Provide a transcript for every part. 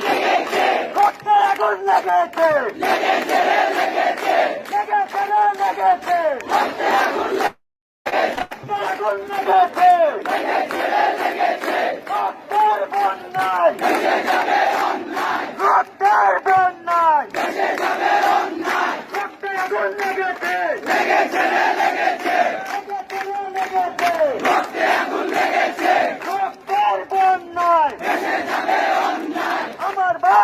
লেগেছে রক্তে আগুন লেগেছে লেগেছে রে লেগেছে আগুন লেগেছে রক্তের বন্যায় রক্তের বন্যায়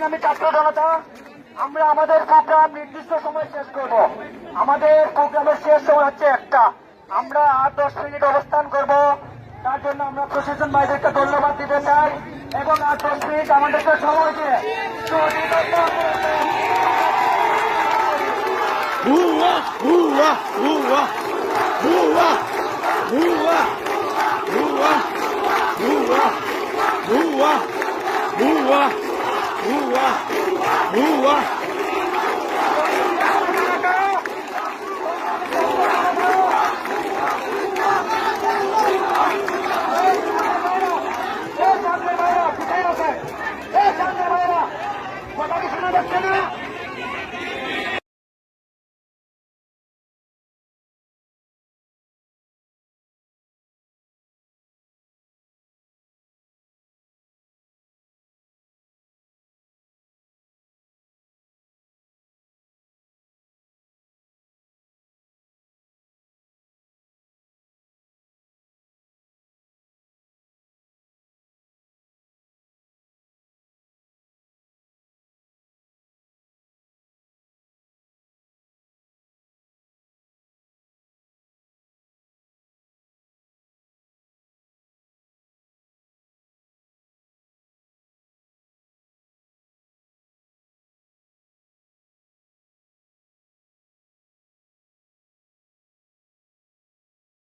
সংগ্রামী ছাত্র জনতা আমরা আমাদের প্রোগ্রাম নির্দিষ্ট সময় শেষ করব আমাদের প্রোগ্রামের শেষ সময় হচ্ছে একটা আমরা আর দশ মিনিট অবস্থান করব তার জন্য আমরা প্রশাসন ভাইদেরকে ধন্যবাদ দিতে চাই এবং আর দশ মিনিট আমাদেরকে সময় দিয়ে সহযোগিতা করবেন। Hurra! Hurra! Hurra! Hurra! Hurra! 五五二五五二